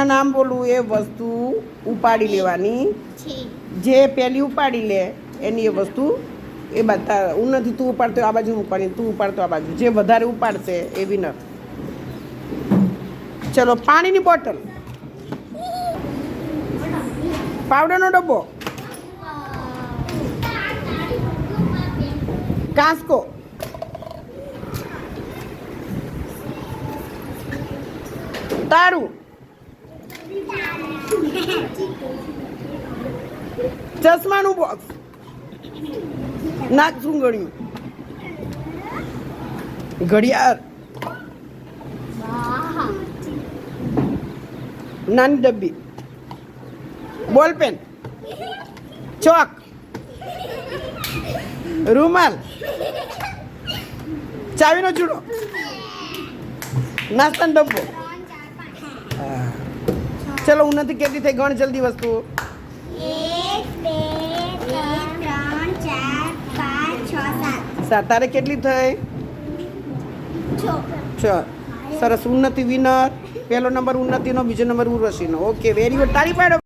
જેના નામ બોલવું એ વસ્તુ ઉપાડી લેવાની. જે પહેલી ઉપાડી લે એની એ વસ્તુ એ બધા હું નથી તું ઉપાડતો આ બાજુ મૂકવાની તું ઉપાડતો આ બાજુ. જે વધારે ઉપાડશે એ વિનર ચલો પાણીની બોટલ. પાવડરનો ડબ્બો. કાંસકો. તારું ચશ્માનું બોક્સ નાક ઘડિયું ઘડિયાળ. નાની ડબ્બી. Ballpen chalk. રૂમાલ. ચાવીનો ચૂડો. નાસ્તાનો ડબ્બો. હા. ચલો ઉન્નતિ કેટલી થઈ? ગણ જલ્દી છ સાત. તારે કેટલી થઈ? છ. સરસ. ઉન્નતિ વિનર પહેલો નંબર ઉન્નતિનો બીજો નંબર ઉર્વશીનો. ઓકે વેરી ગુડ તારી પાડો.